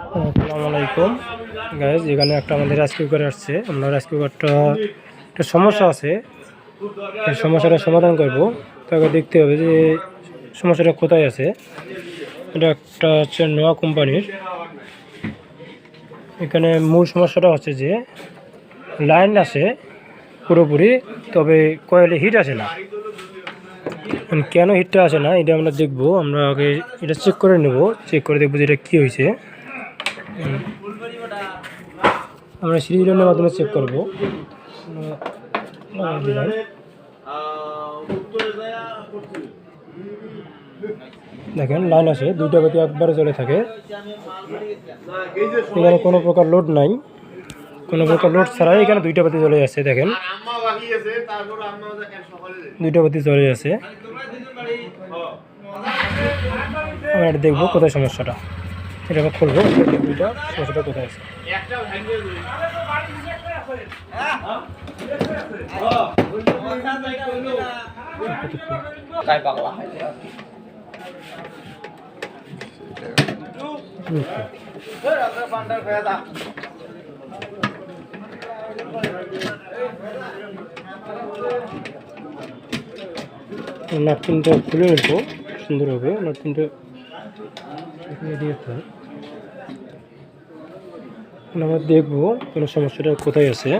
আসসালামু আলাইকুম। গাইজ এখানে একটা আমাদের রাইস কুকার আসছে। আমরা রাইস কুকারটা একটা সমস্যা আছে। এই সমস্যাটা সমাধান করব। তাকে দেখতে হবে যে সমস্যাটা কোথায় আছে। এটা একটা হচ্ছে নোয়া কোম্পানির। এখানে মূল সমস্যাটা হচ্ছে যে লাইন আসে পুরোপুরি, তবে কয়েলে হিট আসে না। কেন হিটটা আসে না, এটা আমরা দেখব। আমরা আগে এটা চেক করে নেব। চেক করে দেখব যে এটা কী হয়েছে। আমরা সিরিজের মাধ্যমে চেক করব। দেখেন লাইন আসে দুইটা বাতি একবারে চলে থাকে। এখানে কোনো প্রকার লোড নাই। কোনো প্রকার লোড ছাড়াই এখানে দুইটা বাতি চলে যাচ্ছে দেখেন। আছে দুইটা বাতি চলে যাচ্ছে। আমরা দেখব কোথায় সমস্যাটা। এটা আমরা খুলবো দুইটা সমস্যাটা কোথায় আছে। নাটকিনটা খুলে নেব দিতে হবে। এখন আমরা দেখব কোনো সমস্যাটা কোথায় আছে।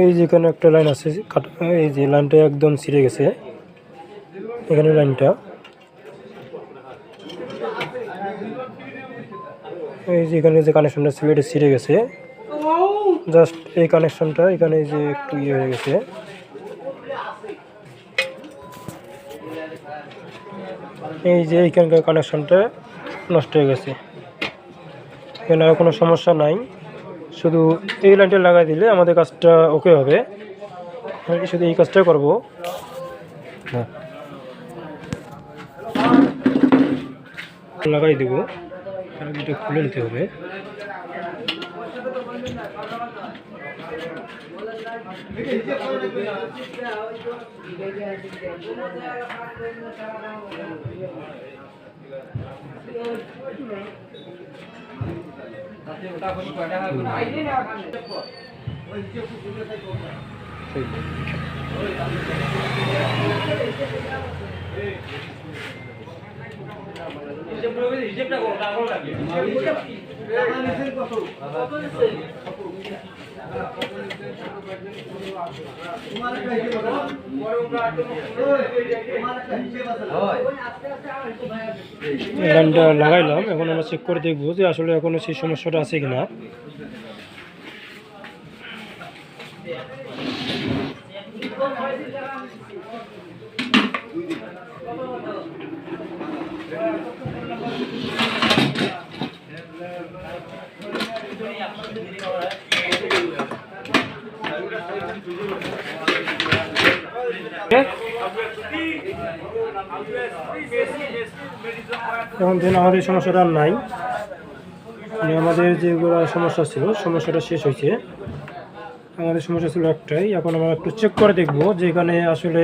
এই যে যেখানে একটা লাইন আছে এই যে লাইনটা একদম ছিঁড়ে গেছে। এখানে লাইনটা। এই যে এখানে যে কানেকশনটা ছিল, এটা ছিঁড়ে গেছে। জাস্ট এই কানেকশনটা এখানে যে একটু ইয়ে হয়ে গেছে। এই যে এইখানকার কানেকশনটা নষ্ট হয়ে গেছে। এখানে আর কোনো সমস্যা নাই। শুধু এই লাইনটা লাগাই দিলে আমাদের কাজটা ওকে হবে। শুধু এই কাজটাই করব? হ্যাঁ লাগাই দেবো। খুলে নিতে হবে। লাইনটা লাগাইলাম এখন আমরা চেক করে দেখব যে আসলে এখনও সেই সমস্যাটা আছে কিনা। এখন দিন আমাদের সমস্যাটা আর নাই। মানে আমাদের যেগুলো সমস্যা ছিল সমস্যাটা শেষ হয়েছে। আমাদের সমস্যা ছিল একটাই এখন আমরা একটু চেক করে দেখব যে এখানে আসলে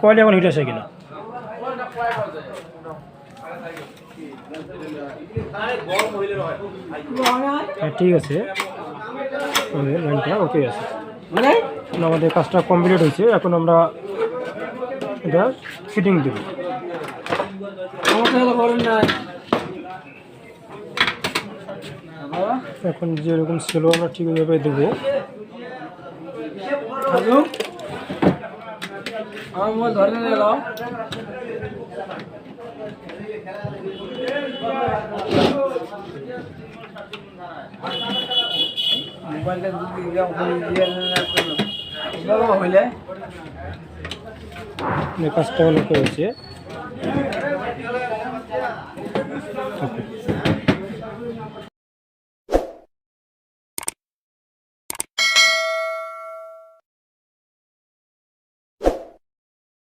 কয়লা এখন হিট আসে কিনা। হ্যাঁ ঠিক আছে। লাইনটা ওকে আছে। মানে? আমাদের কাজটা কমপ্লিট হয়েছে এখন আমরা এটা ফিটিং দেবো। এখন যেরকম ছিল আমরা ঠিকভাবে দেবো। মোবাইলটা যদি এরকম দিয়ে এভাবে হইলে এই কাজটা অনেক হয়েছে ওকে